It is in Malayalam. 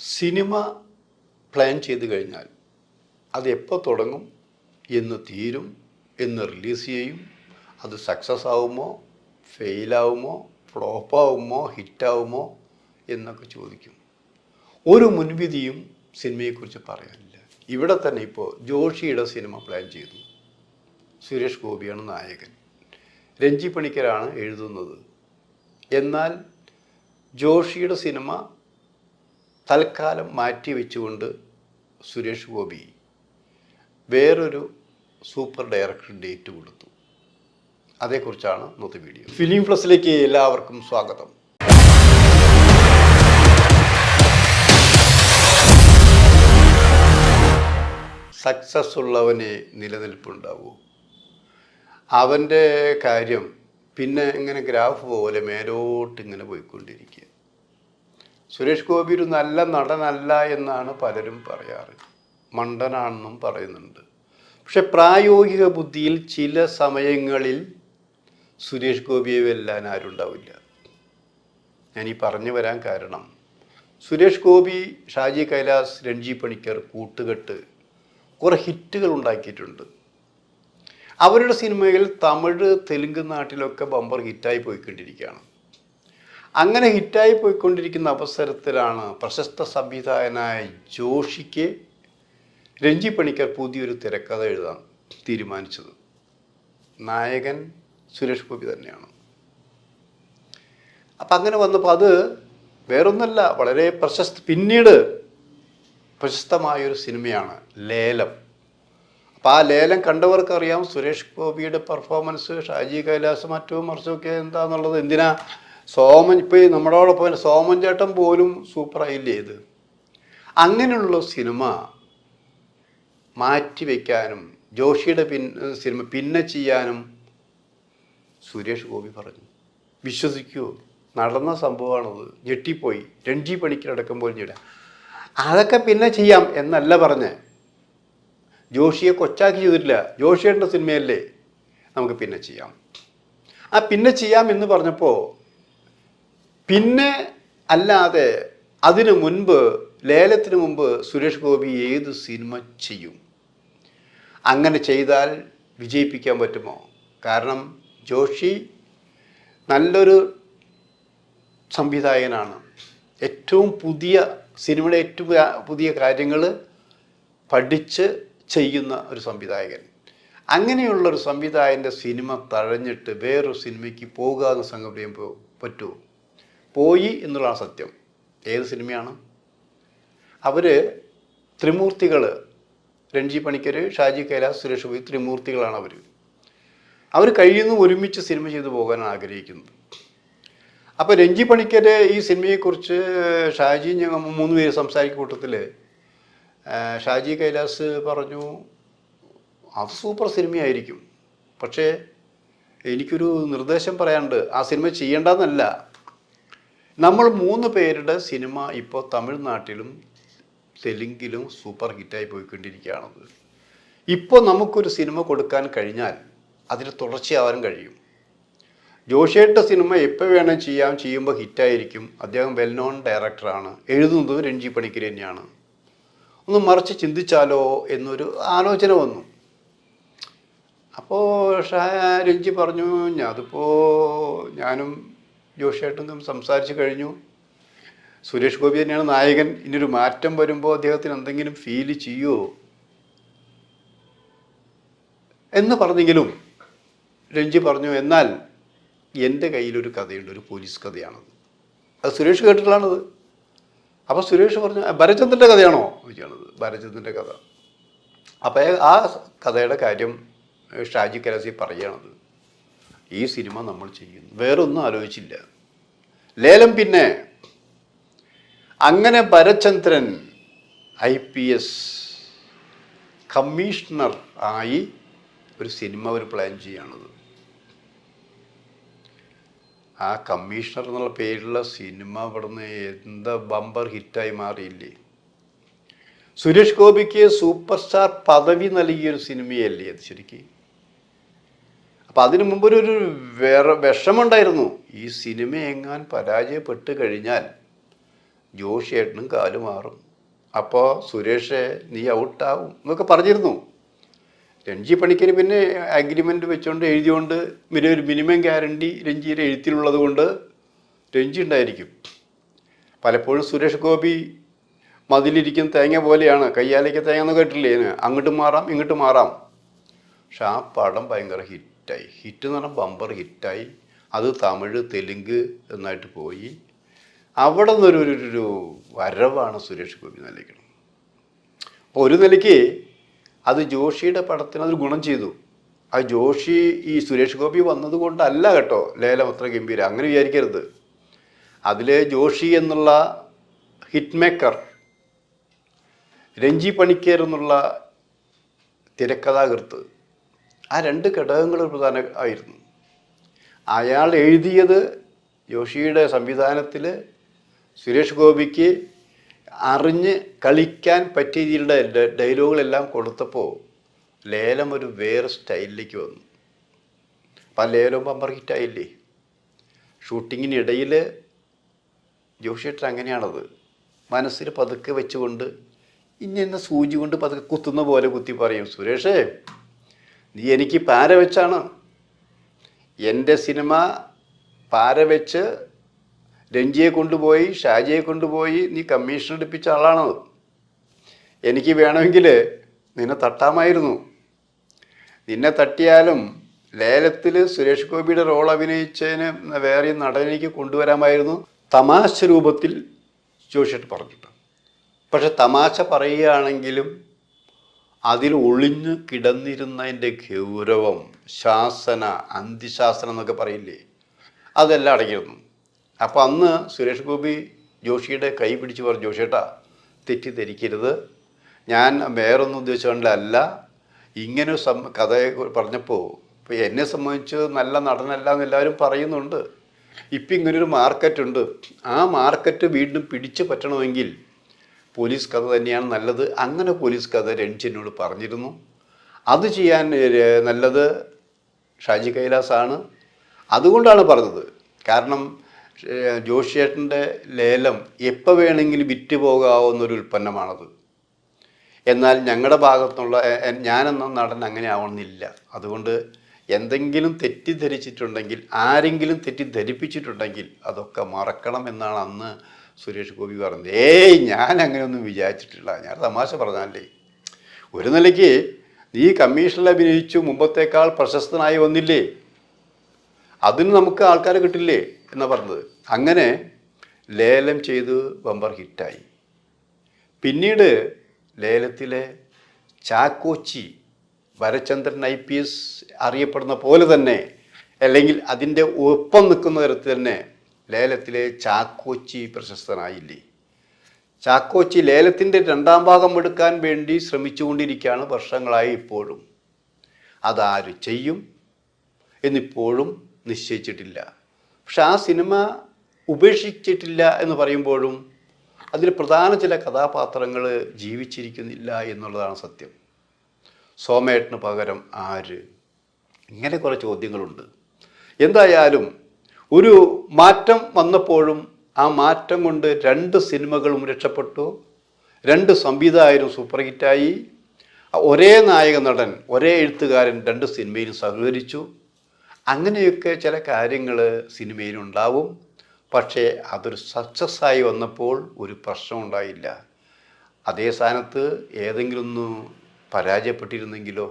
സിനിമ പ്ലാൻ ചെയ്ത് കഴിഞ്ഞാൽ അത് എപ്പോൾ തുടങ്ങും എന്ന് തീരും എന്ന് റിലീസ് ചെയ്യും അത് സക്സസ് ആവുമോ ഫെയിലാവുമോ ഫ്ലോപ്പാവുമോ ഹിറ്റാവുമോ എന്നൊക്കെ ചോദിക്കും. ഒരു മുൻവിധിയും സിനിമയെക്കുറിച്ച് പറയാനില്ല. ഇവിടെ തന്നെ ഇപ്പോൾ ജോഷിയുടെ സിനിമ പ്ലാൻ ചെയ്തു. സുരേഷ് ഗോപിയാണ് നായകൻ. രഞ്ജി പണിക്കരാണ് എഴുതുന്നത്. എന്നാൽ ജോഷിയുടെ സിനിമ തൽക്കാലം മാറ്റി വെച്ചുകൊണ്ട് സുരേഷ് ഗോപി വേറൊരു സൂപ്പർ ഡയറക്ടർ ഡേറ്റ് കൊടുത്തു. അതേക്കുറിച്ചാണ് ഇന്നത്തെ വീഡിയോ. ഫിലിം പ്ലസിലേക്ക് എല്ലാവർക്കും സ്വാഗതം. സക്സസ് ഉള്ളവനെ നിലനിൽപ്പുണ്ടാവൂ. അവന്റെ കാര്യം പിന്നെ ഇങ്ങനെ ഗ്രാഫ് പോലെ മേലോട്ട് ഇങ്ങനെ പോയിക്കൊണ്ടിരിക്കുക. സുരേഷ് ഗോപി ഒരു നല്ല നടനല്ല എന്നാണ് പലരും പറയാറ്. മണ്ടനാണെന്നും പറയുന്നുണ്ട്. പക്ഷെ പ്രായോഗിക ബുദ്ധിയിൽ ചില സമയങ്ങളിൽ സുരേഷ് ഗോപിയെ വെല്ലാൻ ആരുണ്ടാവില്ല. ഞാൻ ഈ പറഞ്ഞു വരാൻ കാരണം സുരേഷ് ഗോപി ഷാജി കൈലാസ് രഞ്ജി പണിക്കർ കൂട്ടുകെട്ട് കുറേ ഹിറ്റുകൾ ഉണ്ടാക്കിയിട്ടുണ്ട്. അവരുടെ സിനിമയിൽ തമിഴ് തെലുങ്ക് നാട്ടിലൊക്കെ ബമ്പർ ഹിറ്റായി പോയിക്കൊണ്ടിരിക്കുകയാണ്. അങ്ങനെ ഹിറ്റായി പോയിക്കൊണ്ടിരിക്കുന്ന അവസരത്തിലാണ് പ്രശസ്ത സംവിധായകനായ ജോഷിക്ക് രഞ്ജി പണിക്കർ പുതിയൊരു തിരക്കഥ എഴുതാൻ തീരുമാനിച്ചത്. നായകൻ സുരേഷ് ഗോപി തന്നെയാണ്. അപ്പം അങ്ങനെ വന്നപ്പോൾ അത് വേറൊന്നല്ല വളരെ പ്രശസ്ത പിന്നീട് പ്രശസ്തമായൊരു സിനിമയാണ് ലേലം. അപ്പോൾ ആ ലേലം കണ്ടവർക്കറിയാം സുരേഷ് ഗോപിയുടെ പെർഫോമൻസ് ഷാജി കൈലാസ് മറ്റും മറിച്ചൊക്കെ എന്താന്നുള്ളത് എന്തിനാ സോമൻ ഇപ്പോൾ നമ്മളോടൊപ്പം സോമൻ ചേട്ടൻ പോലും സൂപ്പറായില്ലേ ഇത്? അങ്ങനെയുള്ള സിനിമ മാറ്റിവെക്കാനും ജോഷിയുടെ പിൻ സിനിമ പിന്നെ ചെയ്യാനും സുരേഷ് ഗോപി പറഞ്ഞു. വിശ്വസിക്കുമോ നടന്ന സംഭവമാണത്. ഞെട്ടിപ്പോയി. രഞ്ജി പണിക്കടക്കം പോലും ചെയ്യില്ല അതൊക്കെ പിന്നെ ചെയ്യാം എന്നല്ല പറഞ്ഞേ. ജോഷിയെ കൊച്ചാക്കി ചെയ്തിട്ടില്ല. ജോഷിയുടെ സിനിമയല്ലേ നമുക്ക് പിന്നെ ചെയ്യാം. ആ പിന്നെ ചെയ്യാം എന്ന് പറഞ്ഞപ്പോൾ പിന്നെ അല്ലാതെ അതിനു മുൻപ് ലേലത്തിന് മുമ്പ് സുരേഷ് ഗോപി ഏത് സിനിമ ചെയ്യും? അങ്ങനെ ചെയ്താൽ വിജയിപ്പിക്കാൻ പറ്റുമോ? കാരണം ജോഷി നല്ലൊരു സംവിധായകനാണ്. ഏറ്റവും പുതിയ സിനിമയുടെ ഏറ്റവും പുതിയ കാര്യങ്ങൾ പഠിച്ച് ചെയ്യുന്ന ഒരു സംവിധായകൻ. അങ്ങനെയുള്ളൊരു സംവിധായകന്റെ സിനിമ തഴഞ്ഞിട്ട് വേറൊരു സിനിമയ്ക്ക് പോകുക എന്ന സംഗതി പറ്റുമോ പോയി എന്നുള്ള സത്യം. ഏത് സിനിമയാണ്? അവർ ത്രിമൂർത്തികൾ രഞ്ജി പണിക്കർ ഷാജി കൈലാസ് സുരേഷ് ഗോപി ത്രിമൂർത്തികളാണ് അവർ അവർ കഴിയുന്നു ഒരുമിച്ച് സിനിമ ചെയ്തു പോകാൻ ആഗ്രഹിക്കുന്നത്. അപ്പോൾ രഞ്ജി പണിക്കരെ ഈ സിനിമയെക്കുറിച്ച് ഷാജി ഞങ്ങൾ മൂന്ന് പേര് സംസാരിക്കുന്ന കൂട്ടത്തിൽ ഷാജി കൈലാസ് പറഞ്ഞു അത് സൂപ്പർ സിനിമയായിരിക്കും. പക്ഷേ എനിക്കൊരു നിർദ്ദേശം പറയാണ്ട് ആ സിനിമ ചെയ്യേണ്ടെന്നല്ല നമ്മൾ മൂന്ന് പേരുടെ സിനിമ ഇപ്പോൾ തമിഴ്നാട്ടിലും തെലുങ്കിലും സൂപ്പർ ഹിറ്റായി പോയിക്കൊണ്ടിരിക്കുകയാണത്. ഇപ്പോൾ നമുക്കൊരു സിനിമ കൊടുക്കാൻ കഴിഞ്ഞാൽ അതിന് തുടർച്ചയാവാൻ കഴിയും. ജോഷിയുടെ സിനിമ എപ്പോൾ വേണം ചെയ്യാം ചെയ്യുമ്പോൾ ഹിറ്റായിരിക്കും. അദ്ദേഹം വെൽ നോൺ ഡയറക്ടറാണ് എഴുതുന്നത് രഞ്ജി പണിക്കർ തന്നെയാണ്. ഒന്ന് മറിച്ച് ചിന്തിച്ചാലോ എന്നൊരു ആലോചന വന്നു. അപ്പോൾ ഷാ രഞ്ജി പറഞ്ഞു അതിപ്പോൾ ഞാനും ജോഷിയായിട്ടും സംസാരിച്ചു കഴിഞ്ഞു. സുരേഷ് ഗോപി തന്നെയാണ് നായകൻ. ഇനിയൊരു മാറ്റം വരുമ്പോൾ അദ്ദേഹത്തിന് എന്തെങ്കിലും ഫീൽ ചെയ്യുമോ എന്ന് പറഞ്ഞെങ്കിലും രഞ്ജി പറഞ്ഞു എന്നാൽ എന്റെ കയ്യിലൊരു കഥയുണ്ട് ഒരു പോലീസ് കഥയാണത്. അത് സുരേഷ് കേട്ടിട്ടുള്ളതാണത്. അപ്പോൾ സുരേഷ് പറഞ്ഞു ഭരചന്ദ്രന്റെ കഥയാണോ? ചോദിച്ചാണത് ഭരചന്ദ്രന്റെ കഥ. അപ്പോൾ ആ കഥയുടെ കാര്യം ഷാജി കരസി പറയുകയാണത്. ഈ സിനിമ നമ്മൾ ചെയ്യുന്നു. വേറൊന്നും ആലോചിച്ചില്ല. ലേലം പിന്നെ അങ്ങനെ Bharathchandran I P S commissioner ആയി ഒരു സിനിമ ഒരു പ്ലാൻ ചെയ്യാണത്. ആ കമ്മീഷണർ എന്നുള്ള പേരുള്ള സിനിമ ഇവിടുന്ന് എന്താ ബമ്പർ ഹിറ്റായി മാറിയില്ലേ? സുരേഷ് ഗോപിക്ക് സൂപ്പർ സ്റ്റാർ പദവി നൽകിയൊരു സിനിമയല്ലേ അത് ശരിക്കും? അപ്പം അതിനു മുമ്പൊരു ഒരു വേറെ വിഷമുണ്ടായിരുന്നു ഈ സിനിമ എങ്ങാൻ പരാജയപ്പെട്ട് കഴിഞ്ഞാൽ ജോഷിയേട്ടനും കാൽ മാറും. അപ്പോൾ സുരേഷ് നീ ഔട്ടാവും എന്നൊക്കെ പറഞ്ഞിരുന്നു. രഞ്ജി പണിക്കര് പിന്നെ അഗ്രിമെന്റ് വെച്ചുകൊണ്ട് എഴുതിയോണ്ട് ഒരു മിനിമം ഗ്യാരണ്ടി രഞ്ജിയുടെ എഴുത്തിലുള്ളത് കൊണ്ട് രഞ്ജി ഉണ്ടായിരിക്കും. പലപ്പോഴും സുരേഷ് ഗോപി മതിലിരിക്കുന്ന തേങ്ങ പോലെയാണ്. കയ്യാലേക്ക് തേങ്ങ എന്ന് കേട്ടില്ലേ? അങ്ങോട്ട് മാറാം ഇങ്ങോട്ടും മാറാം. പക്ഷെ ആ പടം ഭയങ്കര ഹിറ്റായി. ഹിറ്റ് എന്ന് പറഞ്ഞാൽ ബമ്പർ ഹിറ്റായി. അത് തമിഴ് തെലുങ്ക് എന്നായിട്ട് പോയി. അവിടെ നിന്നൊരു ഒരു ഒരു വരവാണ് സുരേഷ് ഗോപി നിലയ്ക്കണം അപ്പോൾ ഒരു നിലയ്ക്ക് അത് ജോഷിയുടെ പടത്തിന് അതൊരു ഗുണം ചെയ്തു. ആ ജോഷി ഈ സുരേഷ് ഗോപി വന്നത് കൊണ്ടല്ല കേട്ടോ ലേലം അത്ര ഗംഭീരം. അങ്ങനെ വിചാരിക്കരുത്. അതിൽ ജോഷി എന്നുള്ള ഹിറ്റ് മേക്കർ രഞ്ജി പണിക്കേർ എന്നുള്ള തിരക്കഥാകൃത്ത് ആ രണ്ട് ഘടകങ്ങൾ പ്രധാന ആയിരുന്നു. അയാൾ എഴുതിയത് ജോഷിയുടെ സംവിധാനത്തിൽ സുരേഷ് ഗോപിക്ക് അറിഞ്ഞ് കളിക്കാൻ പറ്റിയ രീതിയിലുള്ള ഡയലോഗുകളെല്ലാം കൊടുത്തപ്പോൾ ലേലം ഒരു വേറെ സ്റ്റൈലിലേക്ക് വന്നു. അപ്പം ആ ലേലം പമ്പർ ഹിറ്റായില്ലേ ഷൂട്ടിങ്ങിനിടയിൽ ജോഷിയേട്ടൻ അങ്ങനെയാണത്. മനസ്സിൽ പതുക്കെ വെച്ചുകൊണ്ട് ഇന്ന സൂചി കൊണ്ട് പതുക്കെ കുത്തുന്ന പോലെ കുത്തി പറയും സുരേഷേ നീ എനിക്ക് പാര വെച്ചാണ്? എന്റെ സിനിമ പാര വെച്ച് രഞ്ജിയെ കൊണ്ടുപോയി ഷാജിയെ കൊണ്ടുപോയി നീ കമ്മീഷൻ എടുപ്പിച്ച ആളാണത് എനിക്ക് വേണമെങ്കിൽ നിന്നെ തട്ടാമായിരുന്നു. നിന്നെ തട്ടിയാലും ലേലത്തിൽ സുരേഷ് ഗോപിയുടെ റോൾ അഭിനയിച്ചതിന് വേറെ നടനിലേക്ക് കൊണ്ടുവരാമായിരുന്നു. തമാശ രൂപത്തിൽ ജോഷിട്ട് പറഞ്ഞിട്ട് പക്ഷെ തമാശ പറയുകയാണെങ്കിലും അതിൽ ഒളിഞ്ഞു കിടന്നിരുന്നതിന്റെ ഗൗരവം ശാസന അന്തിശാസനം എന്നൊക്കെ പറയില്ലേ? അതെല്ലാം അടങ്ങിയിരുന്നു. അപ്പോൾ അന്ന് സുരേഷ് ഗോപി ജോഷിയുടെ കൈ പിടിച്ച് പറഞ്ഞു ജോഷിയേട്ടാ തെറ്റിദ്ധരിക്കരുത്. ഞാൻ വേറൊന്നും ഉദ്ദേശിച്ചുകൊണ്ടല്ല ഇങ്ങനെ സം കഥ പറഞ്ഞപ്പോൾ ഇപ്പോൾ എന്നെ സംബന്ധിച്ച് നല്ല നടനല്ല എന്ന് എല്ലാവരും പറയുന്നുണ്ട്. ഇപ്പം ഇങ്ങനൊരു മാർക്കറ്റുണ്ട്. ആ മാർക്കറ്റ് വീണ്ടും പിടിച്ചു പറ്റണമെങ്കിൽ പോലീസ് കഥ തന്നെയാണ് നല്ലത്. അങ്ങനെ പോലീസ് കഥ രഞ്ജിനോട് പറഞ്ഞിരുന്നു. അത് ചെയ്യാൻ നല്ലത് ഷാജി കൈലാസാണ്. അതുകൊണ്ടാണ് പറഞ്ഞത്. കാരണം ജോഷിയേട്ടന്റെ ലേലം എപ്പോൾ വേണമെങ്കിലും വിറ്റ് പോകാവുന്നൊരു ഉൽപ്പന്നമാണത്. എന്നാൽ ഞങ്ങളുടെ ഭാഗത്തുള്ള ഞാനെന്ന നടൻ അങ്ങനെ ആവണമെന്നില്ല അതുകൊണ്ട് എന്തെങ്കിലും തെറ്റിദ്ധരിച്ചിട്ടുണ്ടെങ്കിൽ ആരെങ്കിലും തെറ്റിദ്ധരിപ്പിച്ചിട്ടുണ്ടെങ്കിൽ അതൊക്കെ മറക്കണം എന്നാണ് അന്ന് സുരേഷ് ഗോപി പറഞ്ഞത് ഏയ് ഞാൻ അങ്ങനെയൊന്നും വിചാരിച്ചിട്ടില്ല. ഞാൻ തമാശ പറഞ്ഞാലേ ഒരു നിലയ്ക്ക് നീ കമ്മീഷനിൽ അഭിനയിച്ചു മുമ്പത്തേക്കാൾ പ്രശസ്തനായി വന്നില്ലേ? അതിന് നമുക്ക് ആൾക്കാരെ കിട്ടില്ലേ എന്നാ പറഞ്ഞത്. അങ്ങനെ ലേലം ചെയ്ത് ബമ്പർ ഹിറ്റായി. പിന്നീട് ലേലത്തിലെ Chackochi Bharathchandran I P S അറിയപ്പെടുന്ന പോലെ തന്നെ അല്ലെങ്കിൽ അതിന്റെ ഒപ്പം നിൽക്കുന്ന തരത്തിൽ തന്നെ ലേലത്തിലെ ചാക്കോച്ചി പ്രശസ്തനായില്ലേ? ചാക്കോച്ചി ലേലത്തിന്റെ രണ്ടാം ഭാഗം എടുക്കാൻ വേണ്ടി ശ്രമിച്ചുകൊണ്ടിരിക്കുകയാണ് വർഷങ്ങളായി ഇപ്പോഴും. അതാര് ചെയ്യും എന്നിപ്പോഴും നിശ്ചയിച്ചിട്ടില്ല. പക്ഷെ ആ സിനിമ ഉപേക്ഷിച്ചിട്ടില്ല എന്ന് പറയുമ്പോഴും അതിൽ പ്രധാന ചില കഥാപാത്രങ്ങൾ ജീവിച്ചിരിക്കുന്നില്ല എന്നുള്ളതാണ് സത്യം. സോമേട്ടന് പകരം ആര്? ഇങ്ങനെ കുറേ ചോദ്യങ്ങളുണ്ട്. എന്തായാലും ഒരു മാറ്റം വന്നപ്പോഴും ആ മാറ്റം കൊണ്ട് രണ്ട് സിനിമകളും രക്ഷപ്പെട്ടു. രണ്ട് സംവിധായകരും സൂപ്പർ ഹിറ്റായി ഒരേ നായക നടൻ ഒരേ എഴുത്തുകാരൻ രണ്ട് സിനിമയിലും സഹകരിച്ചു. അങ്ങനെയൊക്കെ ചില കാര്യങ്ങൾ സിനിമയിലുണ്ടാവും. പക്ഷേ അതൊരു സക്സസ്സായി വന്നപ്പോൾ ഒരു പ്രശ്നമുണ്ടായില്ല അതേ സ്ഥാനത്ത് ഏതെങ്കിലും ഒന്ന് പരാജയപ്പെട്ടിരുന്നെങ്കിലോ